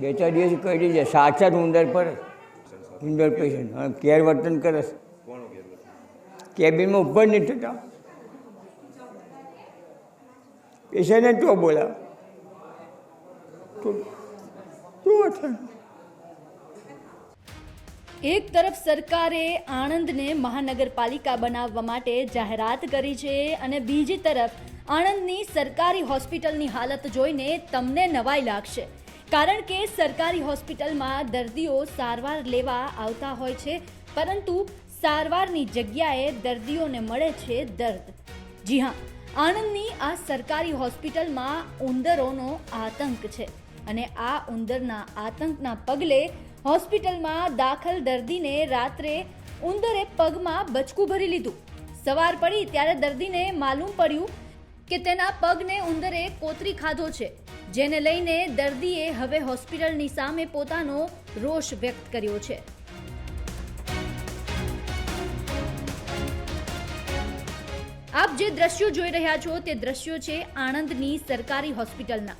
બે ચાર દિવસ કહી સાત સાત ઉંદર પર ઉંદર પેશન્ટ હા કેર વર્તન કરે છે. કેબિનમાં ઉપર નહીં થતા. પેશન્ટને તો બોલાવે. એક તરફ સરકારે આણંદને મહાનગરપાલિકા બનાવવા માટે જાહેરાત કરી છે અને બીજી તરફ આણંદની સરકારી હોસ્પિટલની હાલત જોઈને તમને નવાઈ લાગશે. કારણ કે સરકારી હોસ્પિટલમાં દર્દીઓ સારવાર લેવા આવતા હોય છે, પરંતુ સારવારની જગ્યાએ દર્દીઓને મળે છે દર્દ. જી હા, આણંદની આ સરકારી હોસ્પિટલમાં ઉંદરોનો આતંક છે અને આ ઉંદરના આતંકના પગલે હોસ્પિટલમાં દાખલ દર્દીને રાત્રે ઉંદરે પગમાં બચકું ભરી લીધું. સવાર પડી ત્યારે દર્દીને માલુમ પડ્યું કે તેના પગને ઉંદરે કોતરી ખાધો છે, જેને લઈને દર્દીએ હવે હોસ્પિટલની સામે પોતાનો રોષ વ્યક્ત કર્યો છે. આપ જે દ્રશ્યો જોઈ રહ્યા છો તે દ્રશ્યો છે આણંદની સરકારી હોસ્પિટલના,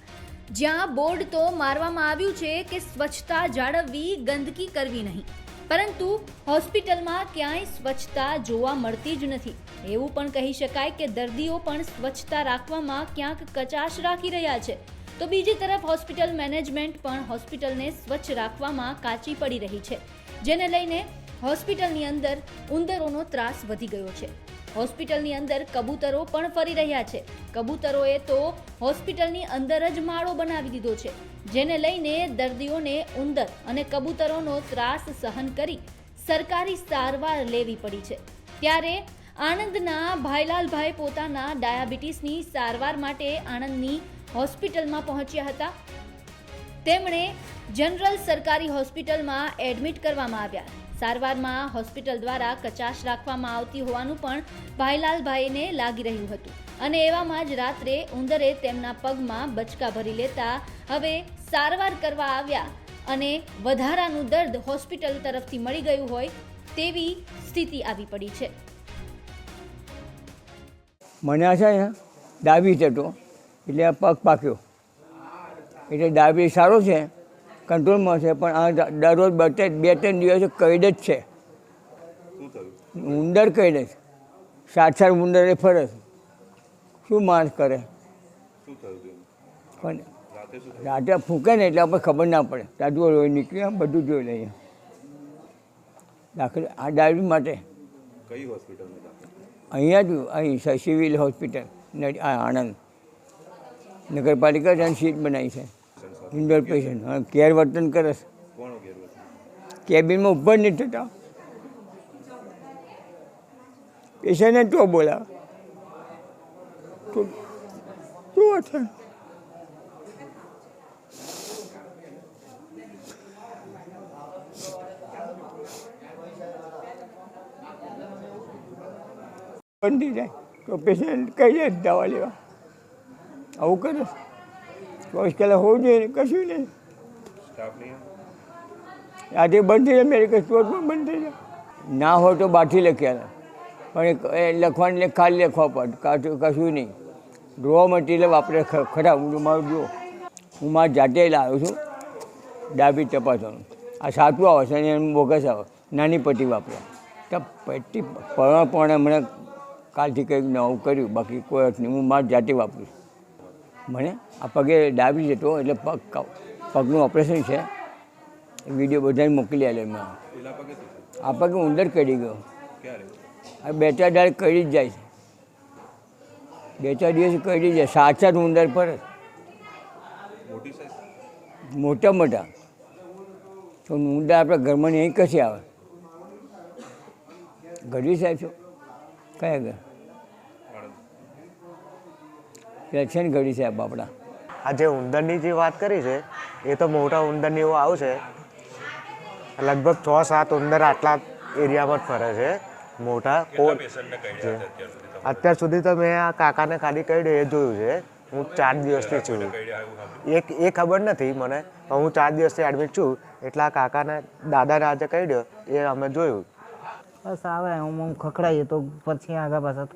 જ્યાં બોર્ડ તો મારવામાં આવ્યું છે કે સ્વચ્છતા જાળવવી ગંદકી કરવી નહીં. પરંતુ હોસ્પિટલમાં ક્યાંય સ્વચ્છતા જોવા મળતી જ નથી. એવું પણ કહી શકાય કે દર્દીઓ પણ સ્વચ્છતા રાખવામાં ક્યાંક કચાશ રાખી રહ્યા છે. તો બીજી તરફ હોસ્પિટલ મેનેજમેન્ટ પણ હોસ્પિટલને સ્વચ્છ રાખવામાં કાચી પડી રહી છે, જેને લઈને હોસ્પિટલની અંદર ઉંદરોનો ત્રાસ વધી ગયો છે. હોસ્પિટલની અંદર કબૂતરો પણ ફરી રહ્યા છે. કબૂતરોએ તો હોસ્પિટલની અંદર જ માળો બનાવી દીધો છે. જેને લઈને દર્દીઓને ઉંદર અને કબૂતરોનો ત્રાસ સહન કરી સરકારી સારવાર લેવી પડી છે. ત્યારે આણંદના ભાઈલાલભાઈ પોતાના ડાયાબિટીસની સારવાર માટે આણંદની હોસ્પિટલમાં પહોંચ્યા હતા. તેમણે જનરલ સરકારી હોસ્પિટલમાં એડમિટ કરવામાં આવ્યા. સારવારમાં હોસ્પિટલ દ્વારા કચાશ રાખવામાં આવતી હોવાનું પણ ભાઈલાલભાઈને લાગી રહ્યું હતું. અને એવામાં જ રાત્રે ઉંદરે તેમના પગમાં બચકા ભરી લેતા હવે સારવાર કરવા આવ્યા અને વધારાનું દર્દ હોસ્પિટલ તરફથી મળી ગયું હોય તેવી સ્થિતિ આવી પડી છે. મને છે ને ડાયાબિટીસ હતો એટલે આ પગ પાક્યો. એટલે ડાબી સારો છે કંટ્રોલમાં છે પણ આ દરરોજ બે બે ત્રણ દિવસ કઈડ જ છે. ઉંદર કઈડ જ સાત સાત ઉંદરે ફરે શું માણસ કરે? પણ રાતે ફૂંકે ને એટલે આપણે ખબર ના પડે. તાજું લોહી નીકળી બધું જોઈ લઈએ. દાખલ આ ડાયરી માટે. કઈ હોસ્પિટલ અહીંયા જ અહીં સિવિલ હોસ્પિટલ આ આણંદ. નગરપાલિકા જ સીટ બનાવી છે. ઇન્ડોર પેશન્ટ કેર વર્તન કરે છે. કેબિનમાં ઉપર નહીં થતા. પેશન્ટને તો બોલાવે. તો શું બંધ જાય. તો પેશન્ટ કહી જાય દવા લેવા. આવું કરે. ચોવીસ હોવું જોઈએ, કશું નહીં? આજે બંધ થઈ જાય, મેડિકલ પણ બંધ થઈ જાય. ના હોય તો બાથી લખ્યા પણ એ લખવાની ખાલી લખવા પડે. કશું નહીં. રો મટીરિયલ વાપરે ખરા. હું મારું જો, હું મારા જાતે લાવ્યો છું. ડાબી તપાસવાનું. આ સાચું આવે છે અને એમ બોગસ આવે. નાની પટ્ટી વાપરે તો પટ્ટી પણ હમણાં કાલથી કંઈક નવું કર્યું, બાકી કોઈ અર્થ નહીં હું મારી જાતે વાપરું છું. મને આ પગે ડાબી જતો એટલે પગ પગનું ઓપરેશન છે. વીડિયો બધાને મોકલી આલે મેં આ પગે ઉંદર કરી ગયો. આ બે ચાર દાડ કરી જ જાય છે. બે ચાર દિવસ કરી જાય. સાત ઉંદર પર. મોટા મોટા. તો ઉંદર આપણા ઘરમાં નહીં કશી આવે? ગઢવી સાહેબ છો? કયા ઘર આણંદ પેલા છે ને ગઢવી સાહેબ આપણા આ જે ઉંદરની જે વાત કરી છે એ તો મોટા ઉંદરની એવું આવશે. લગભગ છ સાત ઉંદર આટલા એરિયામાં જ ફરે છે મોટા. કો- જે. અત્યાર સુધી તો મેં આ કાકાને ખાલી કહી એ જોયું છે. હું ચાર દિવસથી છું. એક એ ખબર નથી મને હું ચાર દિવસથી એડમિટ છું. એટલે આ કાકાને દાદાને આજે કહી દો એ અમે જોયું. બસ આવે હું ખખડાઈએ તો પછી આગા પાછા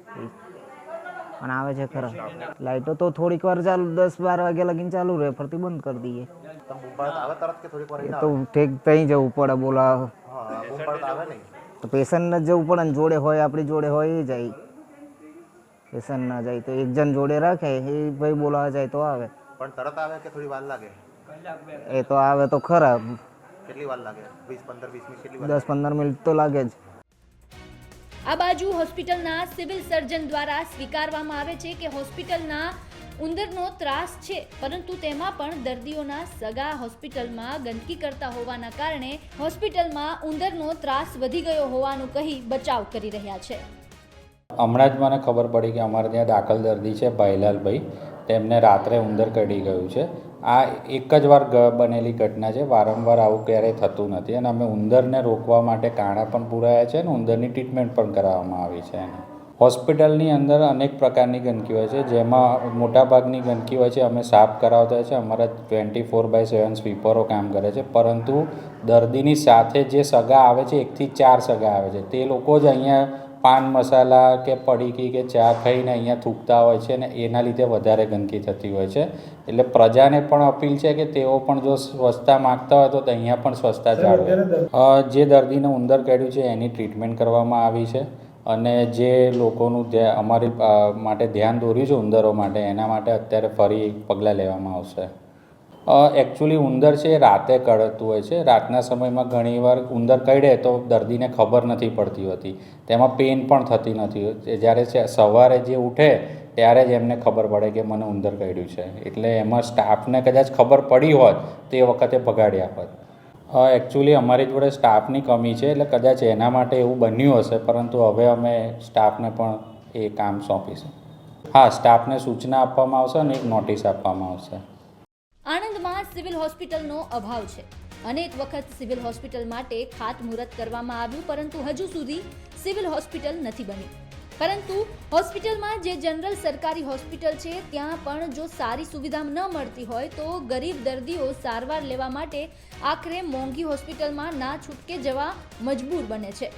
પણ આવે છે ખરા. લાઈટો તો થોડીક વાર ચાલુ દસ બાર વાગ્યા લગીને ચાલુ રહે ફરતી બંધ કરી દઈએ. તો ઠીક ત્યાં જવું પડે બોલા. આવે? હા બૂમ પાડો તો પેશન્ટ જ જવું પડે ને જોડે હોય આપણી જોડે હોય એ જાય. પેશન્ટ ના જાય તો એક જણ જોડે રાખે એ ભાઈ બોલાવા જાય તો આવે. પણ તરત આવે કે થોડી વાર લાગે એ તો આવે તો ખરા. કેટલી વાર લાગે? 20 15 20 મિનિટ કેટલી વાર દસ પંદર મિનિટ તો લાગે જ. આ બાજુ હોસ્પિટલના સિવિલ સર્જન દ્વારા સ્વીકારવામાં આવે છે કે હોસ્પિટલના ઉંદરનો ત્રાસ છે, પરંતુ તેમાં પણ દર્દીઓના સગા હોસ્પિટલમાં ગંદકી કરતા હોવાના કારણે હોસ્પિટલમાં ઉંદરનો ત્રાસ વધી ગયો હોવાનું કહી બચાવ કરી રહ્યા છે. હમણાં જ મને ખબર પડી કે અમારે ત્યાં દાખલ દર્દી છે, ભાઈલાલભાઈ. તેમને રાત્રે ઉંદર કરડી ગયું છે. આ એક જ વાર બનેલી ઘટના છે. વારંવાર આવું ક્યારેય થતું નથી અને અમે ઉંદરને રોકવા માટે કાણા પણ પુરાયા છે અને ઉંદરની ટ્રીટમેન્ટ પણ કરાવવામાં આવી છે એને. હોસ્પિટલની અંદર અનેક પ્રકારની ગંદકી હોય છે. જેમાં મોટાભાગની ગંદકી હોય છે. અમે સાફ કરાવતા છે. અમારા ટ્વેન્ટી ફોર બાય સેવન સ્વીપરો કામ કરે છે. પરંતુ દર્દીની સાથે જે સગા આવે છે, એકથી ચાર સગા આવે છે. તે લોકો જ અહીંયા પાન મસાલા કે પડીકી કે ચા ખાઈને અહીંયા થૂકતા હોય છે ને એના લીધે વધારે ગંદકી થતી હોય છે. એટલે પ્રજાને પણ અપીલ છે કે તેઓ પણ જો સ્વચ્છતા માગતા હોય તો અહીંયા પણ સ્વચ્છતા જાળવે. જે દર્દીને ઉંદર કાઢ્યું છે એની ટ્રીટમેન્ટ કરવામાં આવી છે અને જે લોકોનું ધ્યાન અમારી માટે ધ્યાન દોર્યું છે ઉંદરો માટે એના માટે અત્યારે ફરી પગલાં લેવામાં આવશે. એકચ્યુઅલી ઉંદર છે એ રાતે કરડતું હોય છે. રાતના સમયમાં ઘણીવાર ઉંદર કરડે તો દર્દીને ખબર નથી પડતી હોતી. તેમાં પેન પણ થતી નથી જ્યારે સવારે જે ઉઠે ત્યારે જ એમને ખબર પડે કે મને ઉંદર કરડ્યું છે. એટલે એમાં સ્ટાફને કદાચ ખબર પડી હોત તે વખતે ભગાડ્યા હોત. એકચ્યુઅલી અમારી જોડે સ્ટાફની કમી છે. એટલે કદાચ એના માટે એવું બન્યું હશે, પરંતુ હવે અમે સ્ટાફને પણ એ કામ સોંપીશું. હા સ્ટાફને સૂચના આપવામાં આવશે અને એક નોટિસ આપવામાં આવશે. સિવિલ હોસ્પિટલનો અભાવ છે. અનેક વખત સિવિલ હોસ્પિટલ માટે ખાતમુહૂર્ત કરવામાં આવ્યું, પરંતુ હજુ સુધી સિવિલ હોસ્પિટલ નથી બની પરંતુ હોસ્પિટલમાં જે જનરલ સરકારી હોસ્પિટલ છે, ત્યાં પણ જો સારી સુવિધા ન મળતી હોય, તો ગરીબ દર્દીઓ સારવાર લેવા માટે આખરે મોંઘી હોસ્પિટલમાં ના છૂટકે જવા મજબૂર બને છે.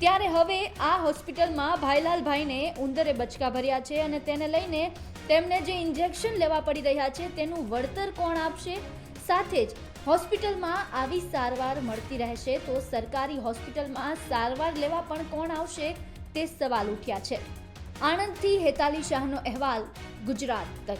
ત્યારે હવે આ હોસ્પિટલમાં ભાઈલાલભાઈને ઉંદરે બચકા ભર્યા છે અને તેને લઈને તેમને જે ઇન્જેક્શન લેવા પડી રહ્યા છે, તેનું વળતર કોણ આપશે? સાથે જ હોસ્પિટલમાં આવી સારવાર મળતી રહેશે, તો સરકારી હોસ્પિટલમાં સારવાર લેવા પણ કોણ આવશે? તે સવાલ ઉઠ્યા છે. આણંદથી હેતાલી શાહનો અહેવાલ, ગુજરાત તક.